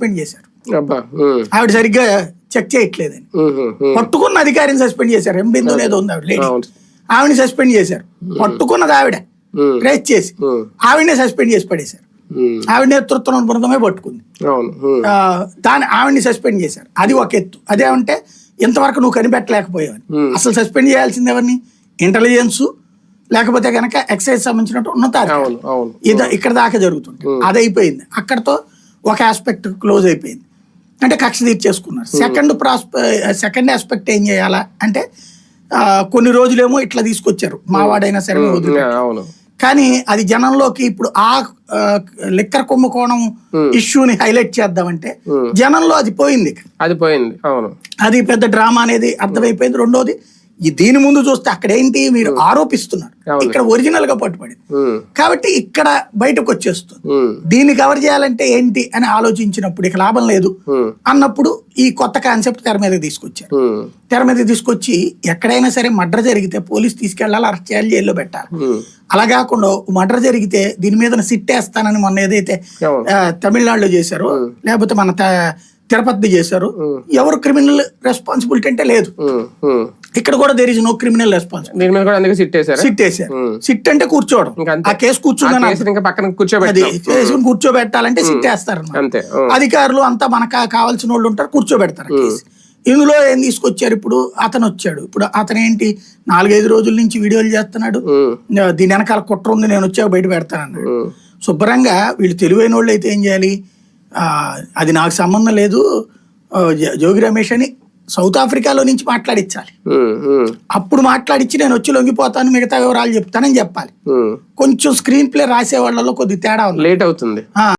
Suspend చేశారు. ఆవిడ సరిగ్గా చెక్ చేయట్లేదని. పట్టుకున్న అధికారిని సస్పెండ్ చేశారు. ఎం బిందు అనేది ఉంది ఆవిడ లేడీ. ఆవిడని సస్పెండ్ చేశారు. పట్టుకున్నది ఆవిడ. ట్రేస్ చేసి ఆవిడనే సస్పెండ్ చేసి పడేశారు. ఆవిడ నేతృత్వం బృందమే పట్టుకుంది. దాని ఆవిడని సస్పెండ్ చేశారు. అది ఒక ఎత్తు. అదేమంటే ఇంతవరకు నువ్వు కనిపెట్టలేకపోయావని. అసలు సస్పెండ్ చేయాల్సింది ఎవరిని? ఇంటెలిజెన్స్ లేకపోతే కనుక ఎక్సైజ్ సంబంధించినట్టు అవును ఇది ఇక్కడ దాకా జరుగుతుంది అది అయిపోయింది అక్కడతో ఒక ఆస్పెక్ట్ క్లోజ్ అయిపోయింది. అంటే కక్ష తీర్చేసుకున్నారు. సెకండ్ ప్రాస్పె సెకండ్ ఆస్పెక్ట్ ఏం చేయాలా? అంటే కొన్ని రోజులేమో ఇట్లా తీసుకొచ్చారు. మావాడైనా సరే మేము వదిలి అవును. కానీ అది జనంలోకి ఇప్పుడు ఆ ఆ, లిక్కర్ కుంభకోణం ఇష్యూని హైలైట్ చేద్దామంటే జనంలో అది పోయింది. అది పోయింది. అవును. అది పెద్ద డ్రామా అనేది అర్థమైపోయింది. రెండోది ఈ దీని ముందు చూస్తే అక్కడ ఏంటి మీరు ఆరోపిస్తున్నారు. ఇక్కడ ఒరిజినల్గా పట్టుబడింది కాబట్టి ఇక్కడ బయటకు వచ్చేస్తుంది దీన్ని కవర్ చేయాలంటే ఏంటి అని ఆలోచించినప్పుడు ఇక లాభం లేదు. అన్నప్పుడు ఈ కొత్త కాన్సెప్ట్ తెర మీదకి తీసుకొచ్చారు. తెర మీద తీసుకొచ్చి ఎక్కడైనా సరే మర్డర్ జరిగితే పోలీస్ తీసుకెళ్ళాలి అరెస్ట్ చేయాలి జైల్లో పెట్టాలి. అలా కాకుండా మర్డర్ జరిగితే దీని మీద సిట్ వేస్తానని మొన్న ఏదైతే తమిళనాడులో చేశారో లేకపోతే మన తిరుపతి చేశారు ఎవరు క్రిమినల్ రెస్పాన్సిబిలిటీ అంటే లేదు. ఇక్కడ కూడా దేర్ ఇస్ నో క్రిమినల్ దీని మీద కూడా అందుకే సిట్ వేసారా సిట్. సిట్ అంటే కూర్చోవడం. ఆ కేసు కూర్చుందని ఇంకా పక్కన అది కూర్చోబెట్టి చేసుకుని కూర్చోబెట్టాలంటే సిట్ వేస్తారు అంతే. అధికారులు అంతా మనకు కావాల్సిన వాళ్ళు ఉంటారు కూర్చోబెడతారు కేసు. ఇందులో ఏం తీసుకొచ్చారు ఇప్పుడు? అతను వచ్చాడు. ఇప్పుడు అతను ఏంటి నాలుగైదు రోజుల నుంచి వీడియోలు చేస్తున్నాడు. దీని వెనకాల కుట్ర ఉంది నేను వచ్చాక బయట పెడతానన్నాడు. ఉమ్, శుభ్రంగా వీళ్ళు తెలివైన వాళ్ళు అయితే ఏం చేయాలి? అది నాకు సంబంధం లేదు. జోగి రమేష్ అని సౌత్ ఆఫ్రికాలో నుంచి మాట్లాడించాలి అప్పుడు మాట్లాడించి నేను వచ్చి లొంగిపోతాను మిగతా వివరాలు చెప్తానని చెప్పాలి. కొంచెం స్క్రీన్ ప్లే రాసే వాళ్ళలో కొద్ది తేడా ఉంది. లేట్ అవుతుంది.